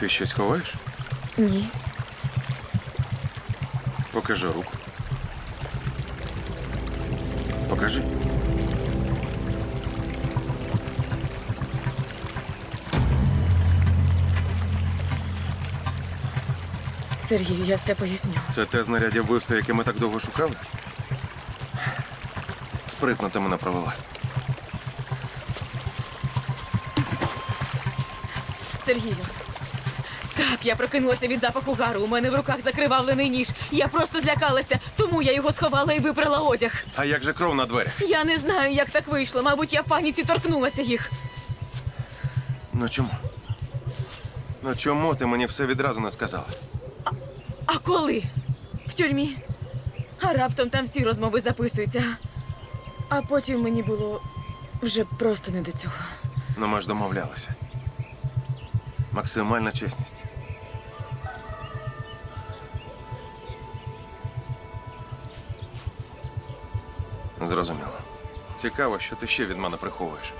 Ти щось ховаєш? Ні. Покажи руку. Покажи. Сергію, я все поясню. Це те знаряддя вбивства, яке ми так довго шукали? Спритно ти мене провела. Сергію. Так, я прокинулася від запаху гару. У мене в руках закривавлений ніж. Я просто злякалася, тому я його сховала і випрала одяг. А як же кров на дверях? Я не знаю, як так вийшло. Мабуть, я в паніці торкнулася їх. Ну чому? Ну чому ти мені все відразу не сказала? А коли? В тюрмі. А раптом там всі розмови записуються. А потім мені було вже просто не до цього. Ну ми ж домовлялися. Максимальна чесність. Зрозуміло. Цікаво, що ти ще від мене приховуєш.